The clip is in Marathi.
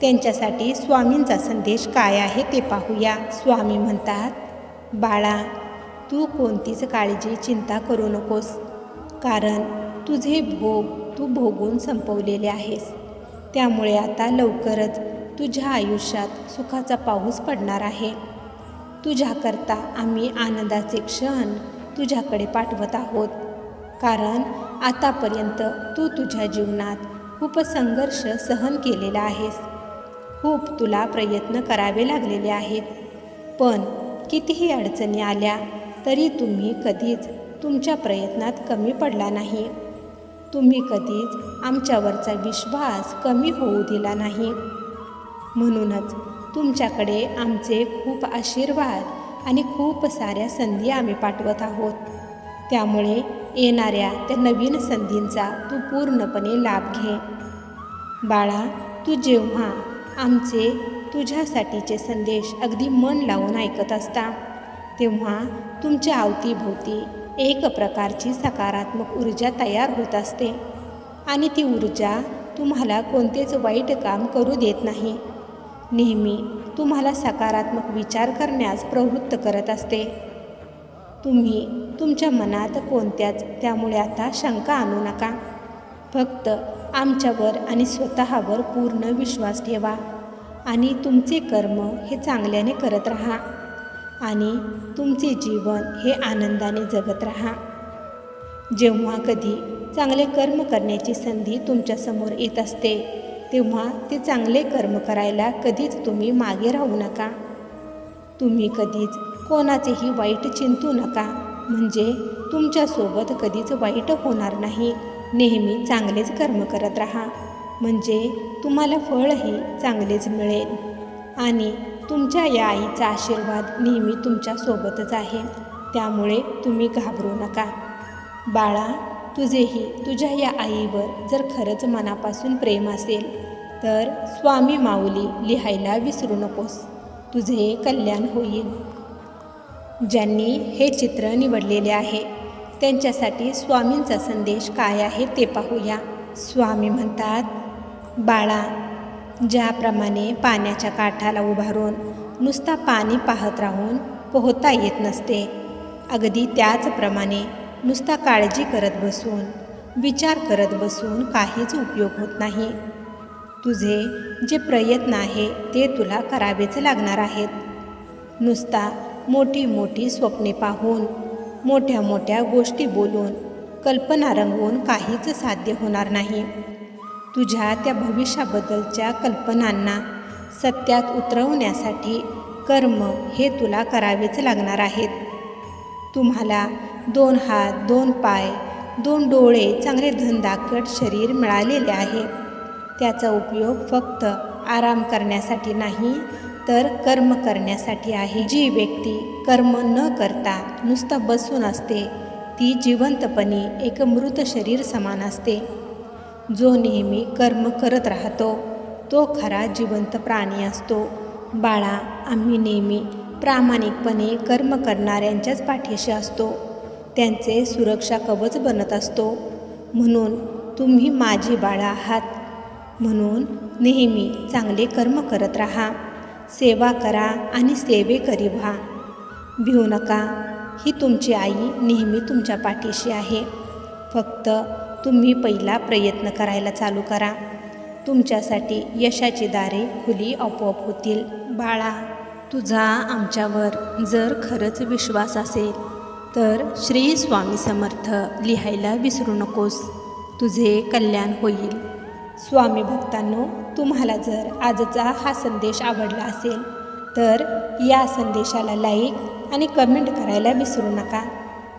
त्यांच्यासाठी स्वामींचा संदेश काय आहे ते पाहूया. स्वामी म्हणतात बाळा तू कोणतीच काळजी चिंता करू नकोस. कारण तुझे भोग तू भोगून संपवलेले आहेस. त्यामुळे आता लवकरच तुझ्या आयुष्यात सुखाचा पाऊस पडणार आहे. तुझ्याकरता आम्ही आनंदाचे क्षण तुझ्याकडे पाठवत आहोत. कारण आतापर्यंत तू तुझ्या जीवनात खूप संघर्ष सहन केलेला आहेस. खूप तुला प्रयत्न करावे लागलेले आहेत. पण कितीही अडचणी आल्या तरी तुम्ही कधीच तुमच्या प्रयत्नात कमी पडला नाही. तुम्ही कधीच आमच्यावरचा विश्वास कमी होऊ दिला नाही. म्हणूनच तुमच्याकडे आमचे खूप आशीर्वाद आणि खूप साऱ्या संधी आम्ही पाठवत आहोत. त्यामुळे येणाऱ्या त्या नवीन संधींचा तू पूर्णपणे लाभ घे. बाळा तू जेव्हा आमचे तुझ्यासाठीचे संदेश अगदी मन लावून ऐकत असता तेव्हा तुमच्या अवतीभोवती एक प्रकारची सकारात्मक ऊर्जा तयार होत असते. आणि ती ऊर्जा तुम्हाला कोणतेच वाईट काम करू देत नाही. नेहमी तुम्हाला सकारात्मक विचार करण्यास प्रवृत्त करत असते. तुम्ही तुमच्या मनात कोणत्याच त्यामुळे आता शंका आणू नका. फक्त आमच्यावर आणि स्वतःवर पूर्ण विश्वास ठेवा. आणि तुमचे कर्म हे चांगल्याने करत राहा. आणि तुमचे जीवन हे आनंदाने जगत राहा. जेव्हा कधी चांगले कर्म करण्याची संधी तुमच्यासमोर येत असते तेव्हा ते चांगले कर्म करायला कधीच तुम्ही मागे राहू नका. तुम्ही कधीच कोणाचेही वाईट चिंतू नका म्हणजे तुमच्यासोबत कधीच वाईट होणार नाही. नेहमी चांगलेच कर्म करत राहा. म्हणजे तुम्हाला फळही चांगलेच मिळेल. आणि तुमच्या या आईचा आशीर्वाद नेहमी तुमच्यासोबतच आहे. त्यामुळे तुम्ही घाबरू नका. बाळा तुझेही तुझ्या या आईवर जर खरंच मनापासून प्रेम असेल तर स्वामी माऊली लिहायला विसरू नकोस. तुझे कल्याण होईल. ज्यांनी हे चित्र निवडलेले आहे त्यांच्यासाठी स्वामींचा संदेश काय आहे ते पाहूया. स्वामी म्हणतात बाळा ज्याप्रमाणे पाण्याच्या काठाला उभारून नुसता पाणी पाहत राहून पोहता येत नसते अगदी त्याचप्रमाणे नुसता काळजी करत बसून विचार करत बसून काहीच उपयोग होत नाही. तुझे जे प्रयत्न आहे ते तुला करावेच लागणार आहेत. नुसता मोठी मोठी स्वप्ने पाहून मोठ्या मोठ्या गोष्टी बोलून कल्पना रंगवून काहीच साध्य होणार नाही. तुझ्या त्या भविष्याबद्दलच्या कल्पनांना सत्यात उतरवण्यासाठी कर्म हे तुला करावेच लागणार आहेत. तुम्हाला दोन हात दोन पाय दोन डोळे चांगले धनदाकट शरीर मिळालेले आहे. त्याचा उपयोग फक्त आराम करण्यासाठी नाही तर कर्म करण्यासाठी आहे. जी व्यक्ती कर्म न करता नुसतं बसून असते ती जिवंतपणी एक मृत शरीर समान असते. जो नेहमी कर्म करत राहतो तो खरा जिवंत प्राणी असतो. बाळा आम्ही नेहमी प्रामाणिकपणे कर्म करणाऱ्यांच्याच पाठीशी असतो. त्यांचे सुरक्षा कवच बनत असतो. म्हणून तुम्ही माझी बाळा आहात. म्हणून नेहमी चांगले कर्म करत राहा. सेवा करा आणि सेवेकरी व्हा. भिवू नका. ही तुमची आई नेहमी तुमच्या पाठीशी आहे. फक्त तुम्ही पहिला प्रयत्न करायला चालू करा. तुमच्यासाठी यशाची दारे खुली आपोआप होतील. बाळा तुझा आमच्यावर जर खरंच विश्वास असेल तर श्री स्वामी समर्थ लिहायला विसरू नकोस. तुझे कल्याण होईल. स्वामी भक्तांनो तुम्हाला जर आजचा हा संदेश आवडला असेल तर या संदेशाला लाईक आणि कमेंट करायला विसरू नका.